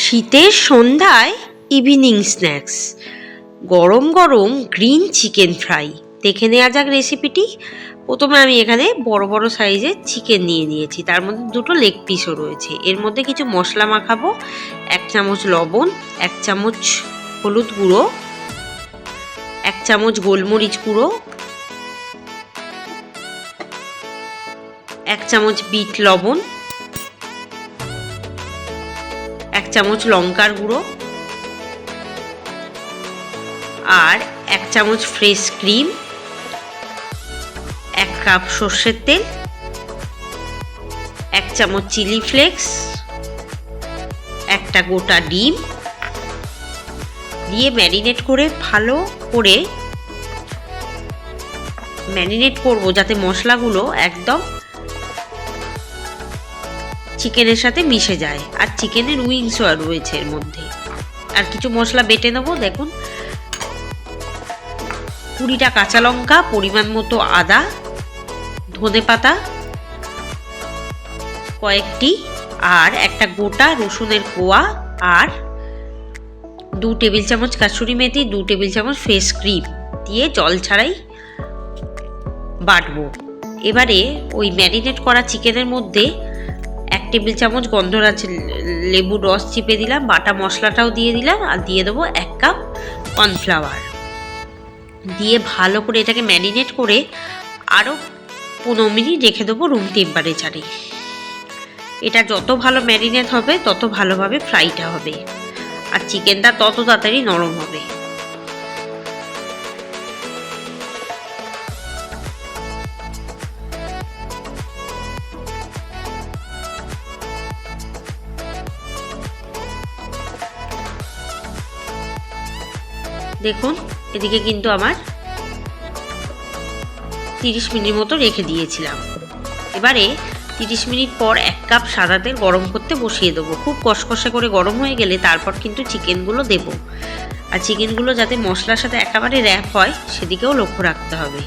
শীতের সন্ধ্যায় evening snacks গরম গরম গ্রিন চিকেন ফ্রাই দেখে নেওয়া যাক রেসিপিটি প্রথমে আমি এখানে বড় বড় সাইজের চিকেন নিয়ে নিয়েছি। তার মধ্যে দুটো লেগ পিসও রয়েছে। এর মধ্যে কিছু মশলা মাখাবো। এক চামচ লবণ, এক চামচ হলুদ গুঁড়ো, এক চামচ গোলমরিচ গুঁড়ো, এক চামচ বিট লবণ চামচ লঙ্কার গুঁড়ো আর এক চামচ ফ্রেশ ক্রিম, এক কাপ সর্ষের তেল, এক চামচ চিলি ফ্লেক্স, একটা গোটা ডিম দিয়ে ম্যারিনেট করে ভালো করে ম্যারিনেট করব যাতে মশলাগুলো একদম চিকেনের সাথে মিশে যায়। আর চিকেনের উইংসও রয়েছে এর মধ্যে। আর কিছু মশলা বেটে নেব, দেখুন। কুড়িটা কাঁচা লঙ্কা, পরিমাণ মতো আদা, ধনে পাতা, কয়েকটি, আর একটা গোটা রসুনের কোয়া, আর দু টেবিল চামচ কাসুরি মেথি, দু টেবিল চামচ ফেস ক্রিম দিয়ে জল ছাড়াই বাটবো। এবারে ওই ম্যারিনেট করা চিকেনের মধ্যে টেবিল চামচ, গন্ধরাজ লেবুর রস চিপে দিলাম, বাটা মশলাটাও দিয়ে দিলাম, আর দিয়ে দেবো এক কাপ কর্নফ্লাওয়ার। দিয়ে ভালো করে এটাকে ম্যারিনেট করে আরও পনেরো মিনিট রেখে দেবো রুম টেম্পারেচারে এটা যত ভালো ম্যারিনেট হবে, তত ভালোভাবে ফ্রাইটা হবে। আর চিকেনটা তত তাড়াতাড়ি নরম হবে। দেখুন, এদিকে কিন্তু আমার তিরিশ মিনিট মতো রেখে দিয়েছিলাম। এবারে তিরিশ মিনিট পর এক কাপ সাদা তেল গরম করতে বসিয়ে দেবো। খুব কষকষে করে গরম হয়ে গেলে তারপর কিন্তু চিকেনগুলো দেব। আর চিকেনগুলো যাতে মশলার সাথে একেবারে র্যাপ হয়, সেদিকেও লক্ষ্য রাখতে হবে।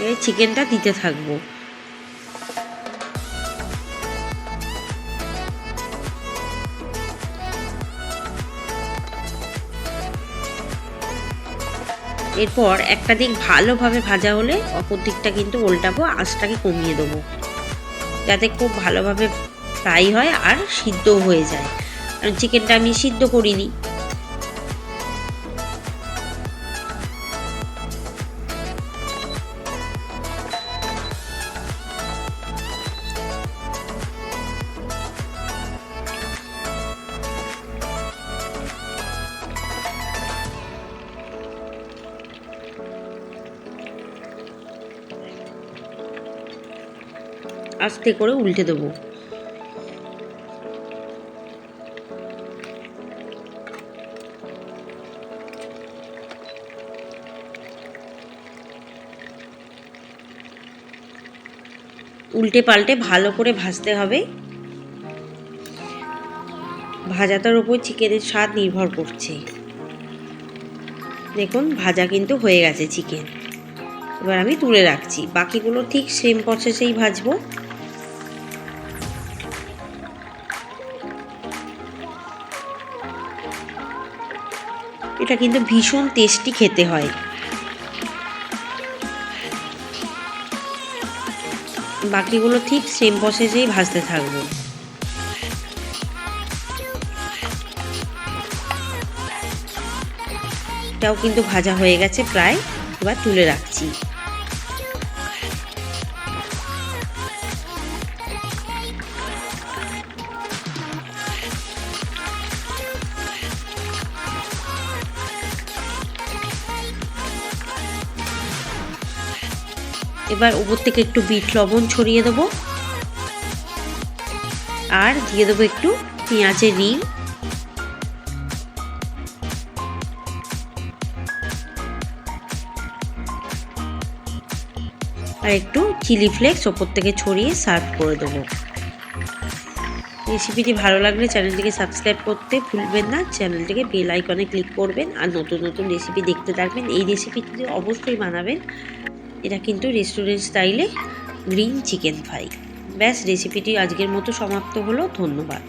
এই চিকেনটা দিতে থাকব। এরপর একটা দিক ভালোভাবে ভাজা হলে অপর দিকটা কিন্তু উল্টাবো আঁচটাকে কমিয়ে দেবো। যাতে খুব ভালোভাবে ফ্রাই হয় আর সিদ্ধও হয়ে যায়। কারণ চিকেনটা আমি সিদ্ধ করিনি। আস্তে করে উল্টে দেবো। উল্টে পাল্টে ভালো করে ভাজতে হবে। ভাজাটার ওপর চিকেনের স্বাদ নির্ভর করছে। দেখুন, ভাজা কিন্তু হয়ে গেছে চিকেন। এবার আমি তুলে রাখছি। বাকিগুলো ঠিক সেম প্রসেসেই ভাজবো। এটা কিন্তু ভীষণ টেস্টি খেতে হয়। বাকিগুলো ঠিক সেম প্রসেসেই ভাজতে থাকব। এটাও কিন্তু ভাজা হয়ে গেছে প্রায়। এবার তুলে রাখছি। এবার উপর থেকে একটু বিট লবণ ছড়িয়ে দেবো। আর দিয়ে দেবো একটু পেঁয়াজের রিং আর একটু চিলি ফ্লেক্স ওপর থেকে ছড়িয়ে সার্ভ করে দেবো। রেসিপিটি ভালো লাগলে চ্যানেলটিকে সাবস্ক্রাইব করতে ভুলবেন না। চ্যানেলটিকে বেল আইকনে ক্লিক করবেন। আর নতুন নতুন রেসিপি দেখতে থাকবেন। এই রেসিপিটি অবশ্যই বানাবেন। এটা কিন্তু রেস্টুরেন্ট স্টাইলে গ্রিন চিকেন ফ্রাই ব্যাস রেসিপিটি আজকের মতো সমাপ্ত হলো ধন্যবাদ।